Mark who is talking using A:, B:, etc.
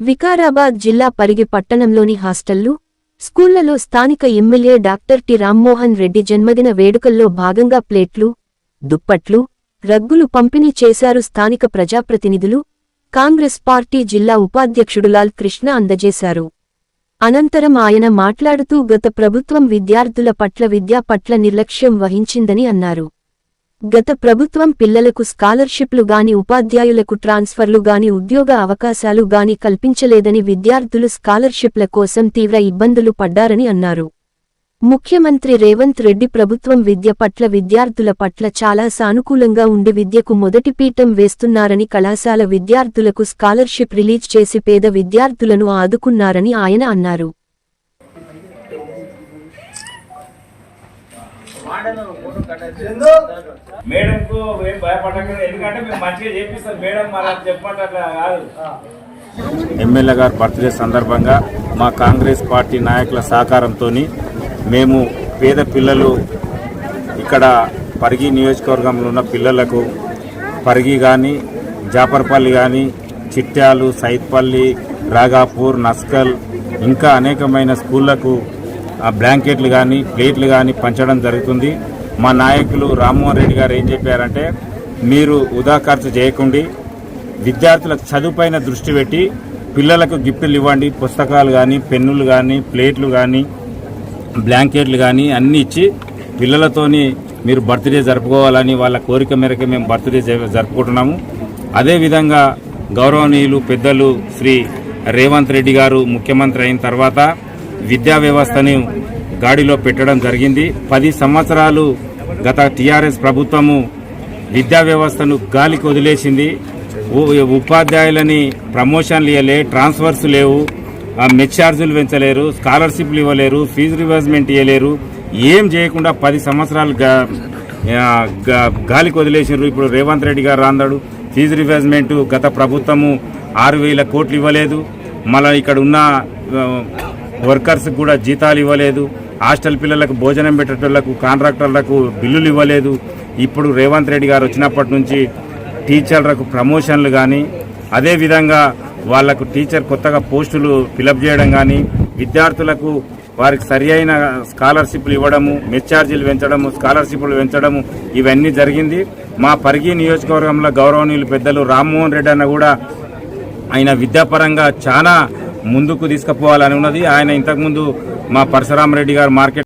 A: వికారాబాద్ జిల్లా పరిగి పట్టణంలోని హాస్టళ్ళు స్కూళ్ళలో స్థానిక MLA doctor T Rammohan Reddy జన్మదిన వేడుకల్లో భాగంగా ప్లేట్లు దుప్పట్లు రగ్గులు పంపిణీ చేశారు స్థానిక ప్రజాప్రతినిధులు. కాంగ్రెస్ పార్టీ జిల్లా ఉపాధ్యక్షుడు లాల్ కృష్ణ అందజేశారు. అనంతరం ఆయన మాట్లాడుతూ గత ప్రభుత్వం విద్యార్థుల పట్ల విద్యా పట్ల నిర్లక్ష్యం వహించిందని అన్నారు. గత ప్రభుత్వం పిల్లలకు స్కాలర్షిప్లు గాని ఉపాధ్యాయులకు ట్రాన్స్ఫర్లు గాని ఉద్యోగ అవకాశాలు గాని కల్పించలేదని విద్యార్థులు స్కాలర్షిప్ల కోసం తీవ్ర ఇబ్బందులు పడ్డారని అన్నారు. ముఖ్యమంత్రి రేవంత్ రెడ్డి ప్రభుత్వం విద్య పట్ల విద్యార్థుల పట్ల చాలా సానుకూలంగా ఉండి విద్యకు మొదటి పీఠం వేస్తున్నారని కళాశాల విద్యార్థులకు స్కాలర్షిప్ రిలీజ్ చేసి పేద విద్యార్థులను ఆదుకున్నారని ఆయన అన్నారు.
B: మేడంకు ఏం భయపడకండి. ఎందుకంటే మేము మంచిగా చేపిస్తాం. మేడం మరి చెప్పండి అట్లా కాదు. ఎమ్మెల్యే గారి బర్త్డే సందర్భంగా మా కాంగ్రెస్ పార్టీ నాయకుల సహకారంతో మేము పేద పిల్లలు ఇక్కడ పరిగి నియోజకవర్గంలో ఉన్న పిల్లలకు పరిగి కానీ జాపర్పల్లి కానీ చిట్యాలు సైత్పల్లి రాగాపూర్ నస్కల్ ఇంకా అనేకమైన స్కూళ్ళకు బ్లాంకెట్లు కానీ ప్లేట్లు కానీ పంచడం జరుగుతుంది. మా నాయకులు రామ్మోహన్ రెడ్డి గారు ఏం చెప్పారంటే మీరు ఉదా ఖర్చు చేయకుండి విద్యార్థులకు చదువుపైన దృష్టి పెట్టి పిల్లలకు గిఫ్టులు ఇవ్వండి పుస్తకాలు కానీ పెన్నులు కానీ ప్లేట్లు కానీ బ్లాంకెట్లు కానీ అన్నీ ఇచ్చి పిల్లలతోని మీరు బర్త్డే జరుపుకోవాలని వాళ్ళ కోరిక మేరకు మేము బర్త్డే జరుపుకుంటున్నాము. అదేవిధంగా గౌరవనీయులు పెద్దలు శ్రీ రేవంత్ రెడ్డి గారు ముఖ్యమంత్రి అయిన తర్వాత విద్యా వ్యవస్థను గాడిలో పెట్టడం జరిగింది. పది సంవత్సరాలు గత టీఆర్ఎస్ ప్రభుత్వము విద్యా వ్యవస్థను గాలికి వదిలేసింది. ఉపాధ్యాయులని ప్రమోషన్లు ఇవ్వలే ట్రాన్స్ఫర్స్ లేవు ఆ మెచ్ ఛార్జీలు పెంచలేరు స్కాలర్షిప్లు ఇవ్వలేరు ఫీజు రివర్స్మెంట్ ఇవ్వలేరు ఏం చేయకుండా పది సంవత్సరాలు గాలికి వదిలేసారు ఇప్పుడు రేవంత్ రెడ్డి గారు రాందాడు. ఫీజు రివర్స్మెంట్ గత ప్రభుత్వము ఆరు వేల కోట్లు ఇవ్వలేదు. మళ్ళీ ఇక్కడ ఉన్న వర్కర్స్కి కూడా జీతాలు ఇవ్వలేదు. హాస్టల్ పిల్లలకు భోజనం పెట్టేటోళ్ళకు కాంట్రాక్టర్లకు బిల్లులు ఇవ్వలేదు. ఇప్పుడు రేవంత్ రెడ్డి గారు వచ్చినప్పటి నుంచి టీచర్లకు ప్రమోషన్లు కానీ అదేవిధంగా వాళ్ళకు టీచర్ కొత్తగా పోస్టులు ఫిలప్ చేయడం కానీ విద్యార్థులకు వారికి సరి అయిన స్కాలర్షిప్లు ఇవ్వడము మెచ్చార్జీలు పెంచడము స్కాలర్షిప్లు పెంచడము ఇవన్నీ జరిగింది. మా పరిగి నియోజకవర్గంలో గౌరవనీయులు పెద్దలు రామ్మోహన్ రెడ్డి అన్న కూడా ఆయన విద్యాపరంగా చాలా ముందుకు తీసుకుపోవాలని ఉన్నది. ఆయన ఇంతకుముందు మా పరశురామరెడ్డి గారు మార్కెట్